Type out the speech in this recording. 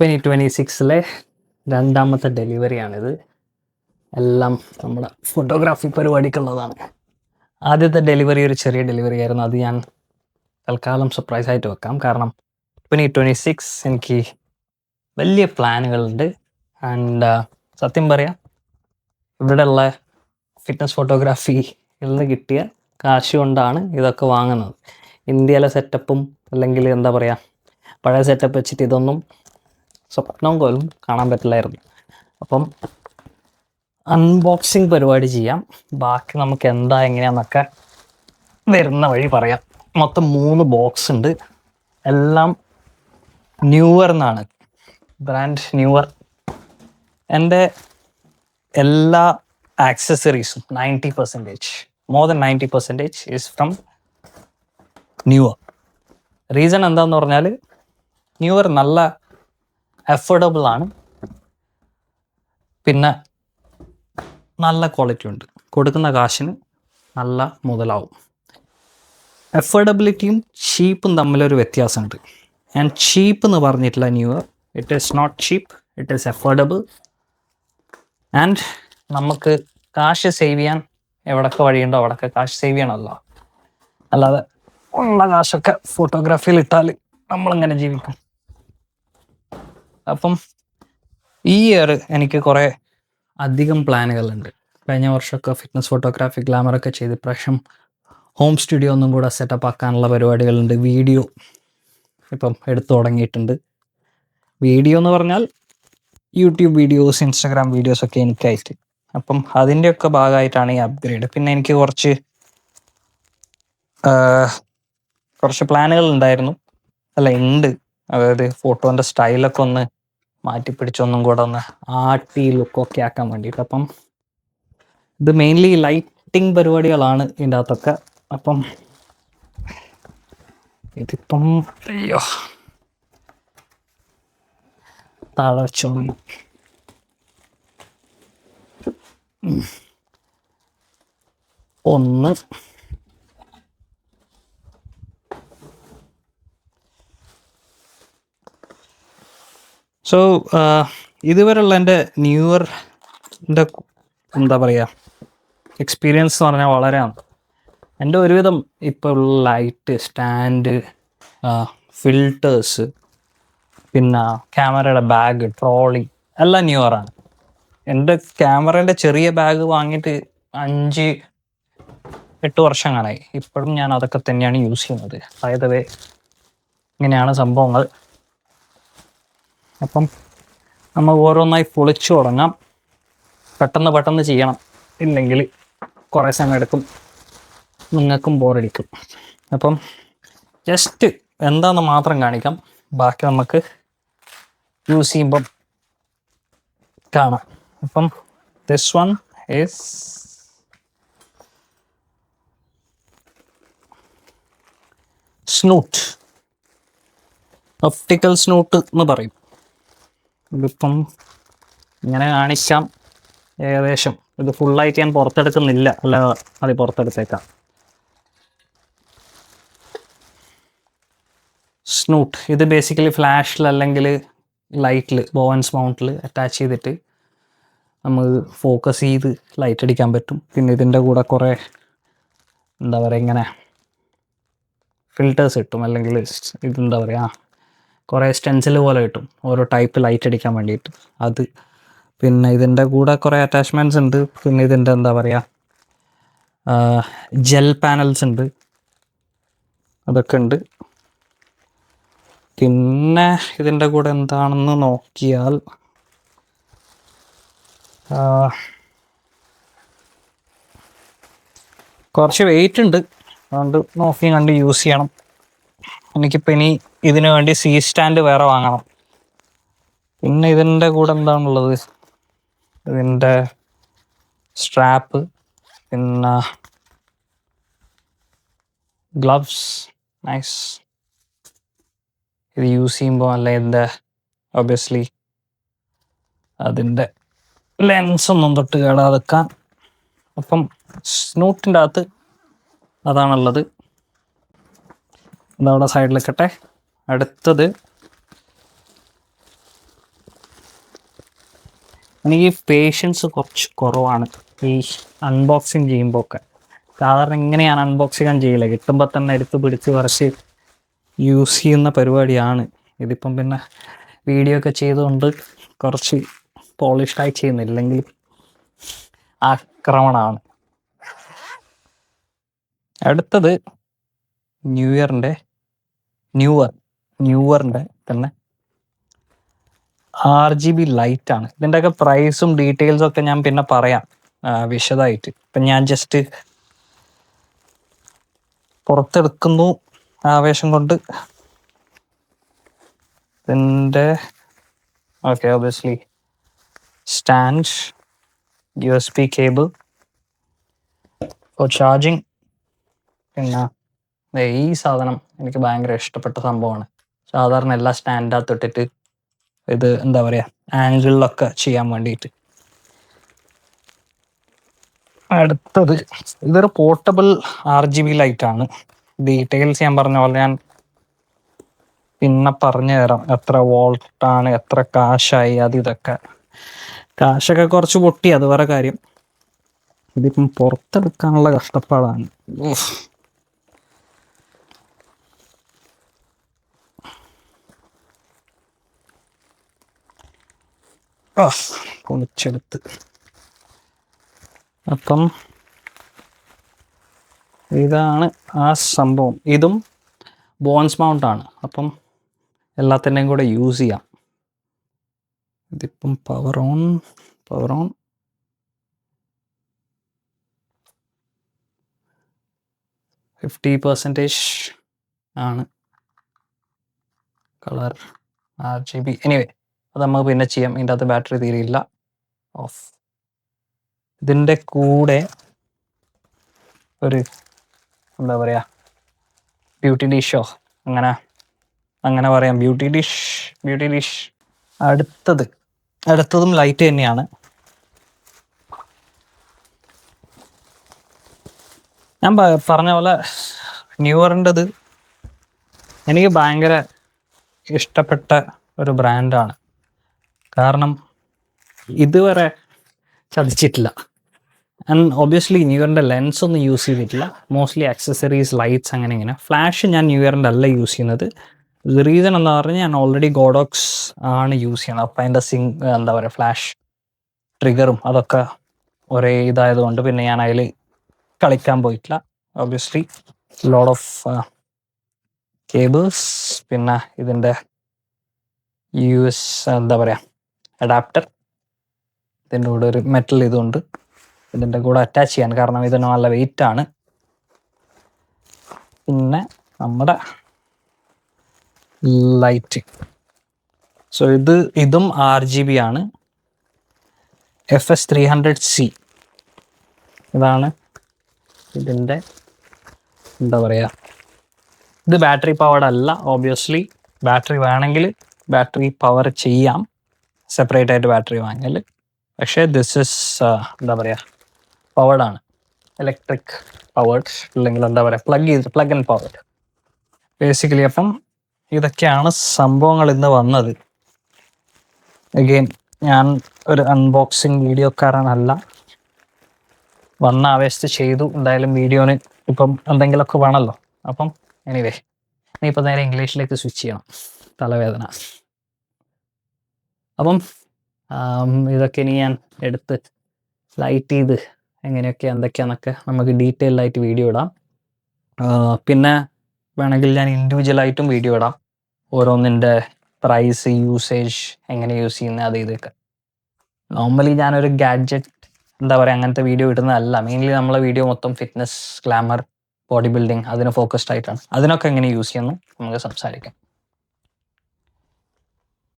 Twenty twenty സിക്സിലെ രണ്ടാമത്തെ ഡെലിവറിയാണിത്. എല്ലാം നമ്മുടെ ഫോട്ടോഗ്രാഫി പരിപാടിക്കുള്ളതാണ്. ആദ്യത്തെ ഡെലിവറി ഒരു ചെറിയ ഡെലിവറി ആയിരുന്നു. അത് ഞാൻ തൽക്കാലം സർപ്രൈസ് ആയിട്ട് വെക്കാം. കാരണം ട്വന്റി ട്വന്റി സിക്സ് എനിക്ക് വലിയ പ്ലാനുകളുണ്ട്. ആൻഡ് സത്യം പറയാം ഇവിടെയുള്ള ഫിറ്റ്നസ് ഫോട്ടോഗ്രാഫിയിൽ നിന്ന് കിട്ടിയ കാശ് കൊണ്ടാണ് ഇതൊക്കെ വാങ്ങുന്നത്. ഇന്ത്യയിലെ സെറ്റപ്പും അല്ലെങ്കിൽ എന്താ പറയുക പഴയ സെറ്റപ്പ് വെച്ചിട്ട് ഇതൊന്നും സ്വപ്നം പോലും കാണാൻ പറ്റില്ലായിരുന്നു. അപ്പം അൺബോക്സിങ് പരിപാടി ചെയ്യാം. ബാക്കി നമുക്ക് എന്താ എങ്ങനെയാന്നൊക്കെ വരുന്ന വഴി പറയാം. മൊത്തം മൂന്ന് ബോക്സ് ഉണ്ട്. എല്ലാം ന്യൂവർ എന്നാണ് ബ്രാൻഡ് ന്യൂവർ എന്റെ എല്ലാ ആക്സസറീസും ninety percentage more than ninety percentage is from Neewer reason എന്താന്ന് പറഞ്ഞാൽ ന്യൂവർ നല്ല അഫോർഡബിൾ ആണ്. പിന്നെ നല്ല ക്വാളിറ്റി ഉണ്ട്. കൊടുക്കുന്ന കാശിന് നല്ല മുതലാവും. അഫോർഡബിലിറ്റിയും ചീപ്പും തമ്മിലൊരു വ്യത്യാസമുണ്ട്. ഞാൻ ചീപ്പ് എന്ന് പറഞ്ഞിട്ടില്ല no it is not cheap it is affordable and നമുക്ക് കാശ് സേവ് ചെയ്യാൻ എവിടൊക്കെ വഴിയുണ്ടോ അവിടൊക്കെ കാശ് സേവ് ചെയ്യണമല്ലോ. അല്ലാതെ ഉള്ള കാശൊക്കെ ഫോട്ടോഗ്രാഫിയിൽ ഇട്ടാൽ നമ്മളെങ്ങനെ ജീവിക്കും? അപ്പം ഈ ഇയർ എനിക്ക് കുറേ അധികം പ്ലാനുകളുണ്ട് കഴിഞ്ഞ വർഷമൊക്കെ ഫിറ്റ്നസ് ഫോട്ടോഗ്രാഫി ഗ്ലാമറൊക്കെ ചെയ്ത് ഇപ്രാവശ്യം ഹോം സ്റ്റുഡിയോ ഒന്നും കൂടെ സെറ്റപ്പ് ആക്കാനുള്ള പരിപാടികളുണ്ട്. വീഡിയോ ഇപ്പം എടുത്തു തുടങ്ങിയിട്ടുണ്ട്. വീഡിയോ എന്ന് പറഞ്ഞാൽ യൂട്യൂബ് വീഡിയോസ് ഇൻസ്റ്റാഗ്രാം വീഡിയോസ് ഒക്കെ എനിക്കായിട്ട്. അപ്പം അതിന്റെയൊക്കെ ഭാഗമായിട്ടാണ് ഈ അപ്ഗ്രേഡ് പിന്നെ എനിക്ക് കുറച്ച് കുറച്ച് പ്ലാനുകൾ ഉണ്ടായിരുന്നു. അല്ല ഉണ്ട്. അതായത് ഫോട്ടോന്റെ സ്റ്റൈലൊക്കെ ഒന്ന് മാറ്റിപ്പിടിച്ചൊന്നും കൂടെ ഒന്ന് ആട്ടി ലുക്കൊക്കെ ആക്കാൻ വേണ്ടിയിട്ട്. അപ്പം ഇത് മെയിൻലി ലൈറ്റിംഗ് പരിപാടികളാണ് ഇതിന്റെ അകത്തൊക്കെ. അപ്പം ഇതിപ്പം അയ്യോ. താഴെ വെച്ചോളൂ. ഒന്ന് സോ ഇതുവരെയുള്ള എന്റെ ന്യൂ ഇയറിന്റെ എന്താ പറയുക എക്സ്പീരിയൻസ് എന്ന് പറഞ്ഞാൽ വളരെയാണ് എന്റെ ഒരുവിധം ഇപ്പോൾ ഉള്ള ലൈറ്റ് സ്റ്റാൻഡ് ഫിൽട്ടേഴ്സ് പിന്നെ ക്യാമറയുടെ ബാഗ് ട്രോളി എല്ലാം ന്യൂ ഇയറാണ് എന്റെ ക്യാമറേന്റെ ചെറിയ ബാഗ് വാങ്ങിയിട്ട് അഞ്ച് എട്ട് വർഷം കാണായി ഇപ്പോഴും ഞാൻ അതൊക്കെ തന്നെയാണ് യൂസ് ചെയ്യുന്നത്. അതായത് ഇങ്ങനെയാണ് സംഭവങ്ങൾ. അപ്പം നമ്മൾ ഓരോന്നായി പൊളിച്ചു തുടങ്ങാം. പെട്ടെന്ന് പെട്ടെന്ന് ചെയ്യണം. ഇല്ലെങ്കിൽ കുറേ സമയം എടുക്കും. നിങ്ങൾക്കും ബോറടിക്കും. അപ്പം ജസ്റ്റ് എന്താന്ന് മാത്രം കാണിക്കാം. ബാക്കി നമുക്ക് യൂസ് ചെയ്യുമ്പം കാണാം. അപ്പം this one is snoot optical snoot എന്ന് പറയും. ഇതിപ്പം ഇങ്ങനെ കാണിക്കാം. ഏകദേശം. ഇത് ഫുള്ളായിട്ട് ഞാൻ പുറത്തെടുക്കുന്നില്ല. അല്ല അത് പുറത്തെടുത്തേക്കാം. സ്നൂട്ട് ഇത് ബേസിക്കലി ഫ്ലാഷിൽ അല്ലെങ്കിൽ ലൈറ്റിൽ ബോവൻസ് മൗണ്ടിൽ അറ്റാച്ച് ചെയ്തിട്ട് നമ്മൾ ഫോക്കസ് ചെയ്ത് ലൈറ്റ് അടിക്കാൻ പറ്റും. പിന്നെ ഇതിന്റെ കൂടെ കുറേ എന്താ പറയുക ഇങ്ങനെ ഫിൽറ്റേഴ്സ് കിട്ടും അല്ലെങ്കിൽ ഇതെന്താ പറയുക കുറേ സ്റ്റെൻസിൽ പോലെ കിട്ടും. ഓരോ ടൈപ്പ് ലൈറ്റ് അടിക്കാൻ വേണ്ടിയിട്ട്. അത് പിന്നെ ഇതിന്റെ കൂടെ കുറേ അറ്റാച്ച്മെന്റ്സ് ഉണ്ട്. പിന്നെ ഇതിന്റെ എന്താ പറയുക ജെൽ പാനൽസ് ഉണ്ട്. അതൊക്കെ ഉണ്ട്. പിന്നെ ഇതിന്റെ കൂടെ എന്താണെന്ന് നോക്കിയാൽ കുറച്ച് വെയിറ്റ് ഉണ്ട്. അതുകൊണ്ട് നോക്കി കണ്ട് യൂസ് ചെയ്യണം. എനിക്കിപ്പോൾ ഇനി ഇതിനു വേണ്ടി സി സ്റ്റാൻഡ് വേറെ വാങ്ങണം. പിന്നെ ഇതിന്റെ കൂടെ എന്താണുള്ളത്? ഇതിന്റെ സ്ട്രാപ്പ് പിന്നെ ഗ്ലവ്സ് നൈസ് ഇത് യൂസ് ചെയ്യുമ്പോൾ അല്ല ഇതിന്റെ ഒബിയസ്ലി അതിന്റെ ലെൻസ് ഒന്നും തൊട്ട് കേടാതെക്കാൻ. അപ്പം സ്നൂട്ടിന്റെ അകത്ത് അതാണുള്ളത്. അതവിടെ സൈഡിൽ നിൽക്കട്ടെ. അടുത്തത്. എനിക്ക് പേഷ്യൻസ് കുറച്ച് കുറവാണ്. ഈ അൺബോക്സിങ് ചെയ്യുമ്പോൾ ഒക്കെ സാധാരണ ഇങ്ങനെയാണ് അൺബോക്സിങ് ചെയ്യില്ല കിട്ടുമ്പോൾ തന്നെ എടുത്ത് പിടിച്ച് കുറച്ച് യൂസ് ചെയ്യുന്ന പരിപാടിയാണ്. ഇതിപ്പം പിന്നെ വീഡിയോ ഒക്കെ ചെയ്തുകൊണ്ട് കുറച്ച് പോളിഷ്ഡായി ചെയ്യുന്നില്ലെങ്കിൽ ആക്രമണമാണ്. അടുത്തത് ന്യൂ ഇയറിന്റെ ന്യൂവർ. ന്യൂവറിന്റെ തന്നെ ആർ ജി ബി ലൈറ്റ് ആണ്. ഇതിന്റെയൊക്കെ പ്രൈസും ഡീറ്റെയിൽസും ഒക്കെ ഞാൻ പിന്നെ പറയാം. വിശദമായിട്ട്. ഇപ്പം ഞാൻ ജസ്റ്റ് പുറത്തെടുക്കുന്നു ആവേശം കൊണ്ട്. ഇതിന്റെ okay obviously stand U S B cable for charging പിന്നെ ഈ സാധനം എനിക്ക് ഭയങ്കര ഇഷ്ടപ്പെട്ട സംഭവമാണ്. സാധാരണ എല്ലാ സ്റ്റാൻഡാ തൊട്ടിട്ട് ഇത് എന്താ പറയുക ആംഗിളിലൊക്കെ ചെയ്യാൻ വേണ്ടിയിട്ട്. അടുത്തത് ഇതൊരു portable R G B light ആണ്. ഡീറ്റെയിൽസ് ഞാൻ പറഞ്ഞ പോലെ ഞാൻ പിന്നെ പറഞ്ഞു തരാം. എത്ര വോൾട്ടാണ് എത്ര കാശായി അത് ഇതൊക്കെ. കാശൊക്കെ കുറച്ച് പൊട്ടി അത് വേറെ കാര്യം. ഇതിപ്പം പുറത്തെടുക്കാനുള്ള കഷ്ടപ്പാടാണ്. ആ പൊളിച്ചെടുത്ത്. അപ്പം ഇതാണ് ആ സംഭവം. ഇതും ബോൺസ് മൗണ്ട് ആണ് അപ്പം എല്ലാത്തിന്റെയും കൂടെ യൂസ് ചെയ്യാം. ഇതിപ്പം power on power on fifty percentage ആണ്. Colour R G B anyway അത് നമുക്ക് പിന്നെ ചെയ്യാം. ഇതിന്റെ അകത്ത് ബാറ്ററി തീരെയില്ല ഓഫ്. ഇതിന്റെ കൂടെ ഒരു എന്താ പറയുക ബ്യൂട്ടി ഡിഷോ? അങ്ങനെ അങ്ങനെ പറയാം. Beauty dish beauty dish. അടുത്തത് അടുത്തതും ലൈറ്റ് തന്നെയാണ്. ഞാൻ പറഞ്ഞ പോലെ ന്യൂവറിന്റെത് എനിക്ക് ഭയങ്കര ഇഷ്ടപ്പെട്ട ഒരു ബ്രാൻഡാണ് കാരണം ഇതുവരെ ചതിച്ചിട്ടില്ല. ആൻഡ് ഒബ്വിയസ്ലി ന്യൂ ഇയറിന്റെ ലെൻസ് ഒന്നും യൂസ് ചെയ്തിട്ടില്ല. മോസ്റ്റ്ലി ആക്സസറീസ് ലൈറ്റ്സ് അങ്ങനെ ഇങ്ങനെ. ഫ്ലാഷ് ഞാൻ ന്യൂ ഇയറിന്റെ അല്ല യൂസ് ചെയ്യുന്നത്. റീസൺ എന്ന് പറഞ്ഞാൽ ഞാൻ ഓൾറെഡി ഗോഡോക്സ് ആണ് യൂസ് ചെയ്യുന്നത്. അപ്പം അതിന്റെ സിങ് എന്താ പറയുക ഫ്ലാഷ് ട്രിഗറും അതൊക്കെ ഒരേ ഇതായതുകൊണ്ട് പിന്നെ ഞാൻ അതിൽ കളിക്കാൻ പോയിട്ടില്ല. ഒബ്വിയസ്ലി ലോഡ് ഓഫ് കേബിൾസ് പിന്നെ ഇതിന്റെ യു എസ് എന്താ പറയുക അഡാപ്റ്റർ ഇതിന്റെ കൂടെ ഒരു മെറ്റൽ ഇതുണ്ട്. ഇതിന്റെ കൂടെ അറ്റാച്ച് ചെയ്യാൻ കാരണം ഇതിന് നല്ല വെയിറ്റ് ആണ്. പിന്നെ നമ്മുടെ ലൈറ്റ് സോ ഇത് ഇതും ആർ ജി ബി ആണ്. F S three hundred C ഇതാണ് ഇതിന്റെ എന്താ പറയുക ഇത് ബാറ്ററി പവർഡ് അല്ല ഓബിയസ്ലി ബാറ്ററി വേണമെങ്കിൽ ബാറ്ററി പവർ ചെയ്യാം. സെപ്പറേറ്റ് ആയിട്ട് ബാറ്ററി വാങ്ങൽ പക്ഷേ ദിസ് ഇസ് എന്താ പറയുക പവർഡാണ് ഇലക്ട്രിക് പവേർഡ് അല്ലെങ്കിൽ എന്താ പറയുക പ്ലഗ് ചെയ്ത് പ്ലഗ് ആൻഡ് പവേർഡ് ബേസിക്കലി അപ്പം ഇതൊക്കെയാണ് സംഭവങ്ങൾ ഇന്ന് വന്നത്. അഗെയിൻ ഞാൻ ഒരു അൺബോക്സിങ് വീഡിയോക്കാരനല്ല. വന്ന ആവേശത്ത് ചെയ്തു. എന്തായാലും വീഡിയോന് ഇപ്പം എന്തെങ്കിലുമൊക്കെ വേണമല്ലോ. അപ്പം എനിവേ ഇനിയിപ്പോൾ നേരെ ഇംഗ്ലീഷിലേക്ക് സ്വിച്ച് ചെയ്യണം. തലവേദന. അപ്പം ഇതൊക്കെ ഇനി ഞാൻ എടുത്ത് ലൈറ്റ് ചെയ്ത് എങ്ങനെയൊക്കെ എന്തൊക്കെയാണെന്നൊക്കെ നമുക്ക് ഡീറ്റെയിൽ ആയിട്ട് വീഡിയോ ഇടാം. പിന്നെ വേണമെങ്കിൽ ഞാൻ ഇൻഡിവിജ്വലായിട്ടും വീഡിയോ ഇടാം. ഓരോന്നിന്റെ പ്രൈസ് യൂസേജ് എങ്ങനെ യൂസ് ചെയ്യുന്ന അത് ഇതൊക്കെ. നോർമലി ഞാനൊരു ഗാഡ്ജറ്റ് എന്താ പറയുക അങ്ങനത്തെ വീഡിയോ ഇടുന്നതല്ല. മെയിൻലി നമ്മളെ വീഡിയോ മൊത്തം ഫിറ്റ്നസ് ഗ്ലാമർ ബോഡി ബിൽഡിംഗ് അതിന് ഫോക്കസ്ഡ് ആയിട്ടാണ്. അതിനൊക്കെ എങ്ങനെ യൂസ് ചെയ്യുന്നു നമുക്ക് സംസാരിക്കാം.